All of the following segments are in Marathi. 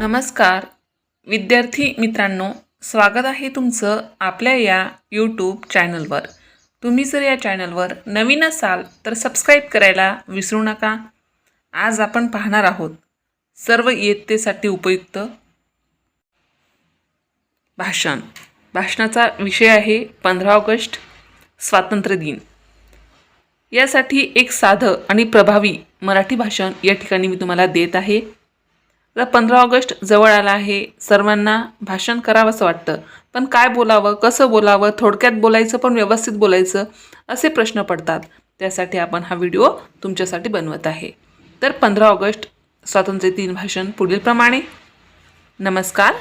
नमस्कार. विद्यार्थी मित्रांनो स्वागत आहे तुमचं आपल्या या यूट्यूब चॅनलवर तुम्ही जर या चॅनलवर नवीन असाल तर सबस्क्राईब करायला विसरू नका. आज आपण पाहणार आहोत सर्व इयत्तेसाठी उपयुक्त भाषण. भाषणाचा विषय आहे पंधरा ऑगस्ट स्वातंत्र्य दिन. यासाठी एक साधं आणि प्रभावी मराठी भाषण या ठिकाणी मी तुम्हाला देत आहे. तर पंधरा ऑगस्ट जवळ आला आहे. सर्वांना भाषण करावंसं वाटतं. पण काय बोलावं कसं बोलावं थोडक्यात बोलायचं पण व्यवस्थित बोलायचं असे प्रश्न पडतात. त्यासाठी आपण हा व्हिडिओ तुमच्यासाठी बनवत आहे. तर पंधरा ऑगस्ट स्वातंत्र्य दिन भाषण पुढीलप्रमाणे नमस्कार.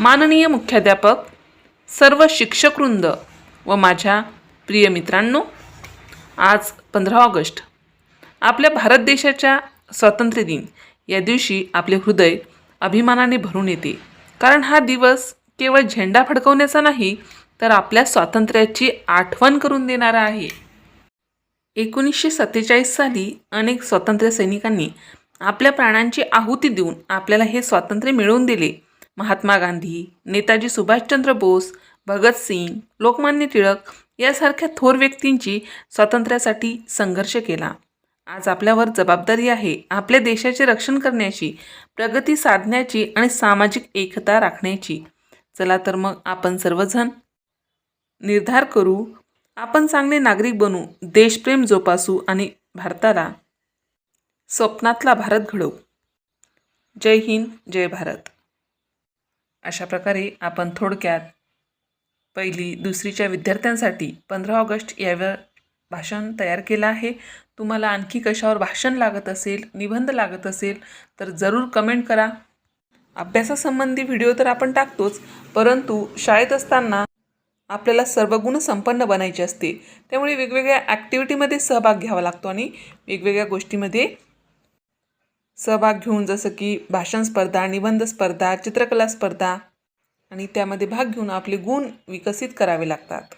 माननीय मुख्याध्यापक सर्व शिक्षकवृंद व माझ्या प्रिय मित्रांनो आज पंधरा ऑगस्ट. आपल्या भारत देशाच्या स्वातंत्र्य दिन. या दिवशी आपले हृदय अभिमानाने भरून येते. कारण हा दिवस केवळ झेंडा फडकवण्याचा नाही तर आपल्या स्वातंत्र्याची आठवण करून देणारा आहे. एकोणीसशे सत्तेचाळीस साली अनेक स्वातंत्र्य सैनिकांनी आपल्या प्राणांची आहुती देऊन आपल्याला हे स्वातंत्र्य मिळवून दिले. महात्मा गांधी नेताजी सुभाषचंद्र बोस भगतसिंग लोकमान्य टिळक यासारख्या थोर व्यक्तींची स्वातंत्र्यासाठी संघर्ष केला. आज आपल्यावर जबाबदारी आहे आपल्या देशाचे रक्षण करण्याची प्रगती साधण्याची आणि सामाजिक एकता राखण्याची. चला तर मग आपण सर्वजण निर्धार करू आपण चांगले नागरिक बनू देशप्रेम जोपासू आणि भारताला स्वप्नातला भारत घडवू. जय हिंद जय भारत. अशा प्रकारे आपण थोडक्यात पहिली दुसरीच्या विद्यार्थ्यांसाठी पंधरा ऑगस्ट यावर भाषण तयार केलं आहे. तुम्हाला आणखी कशावर भाषण लागत असेल निबंध लागत असेल तर जरूर कमेंट करा. अभ्यासासंबंधी व्हिडिओ तर आपण टाकतोच परंतु शाळेत असताना आपल्याला सर्व गुण संपन्न बनायचे असते. त्यामुळे वेगवेगळ्या ॲक्टिव्हिटीमध्ये सहभाग घ्यावा लागतो आणि वेगवेगळ्या गोष्टीमध्ये सहभाग घेऊन जसं की भाषण स्पर्धा निबंध स्पर्धा चित्रकला स्पर्धा आणि त्यामध्ये भाग घेऊन आपले गुण विकसित करावे लागतात.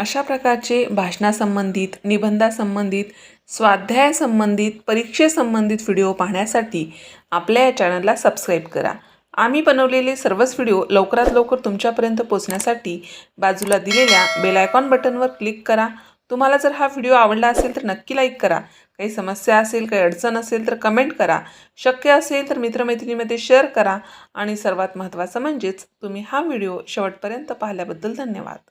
अशा प्रकारचे भाषणासंबंधित निबंधासंबंधित स्वाध्यायासंबंधित परीक्षेसंबंधित व्हिडिओ पाहण्यासाठी आपल्या या चॅनलला सबस्क्राईब करा. आम्ही बनवलेले सर्वच व्हिडिओ लवकरात लवकर तुमच्यापर्यंत पोचण्यासाठी बाजूला दिलेल्या बेलायकॉन बटनवर क्लिक करा. तुम्हाला जर हा व्हिडिओ आवडला असेल तर नक्की लाईक करा. काही समस्या असेल काही अडचण असेल तर कमेंट करा. शक्य असेल तर मित्रमैत्रिणीमध्ये शेअर करा. आणि सर्वात महत्त्वाचं म्हणजेच तुम्ही हा व्हिडिओ शेवटपर्यंत पाहिल्याबद्दल धन्यवाद.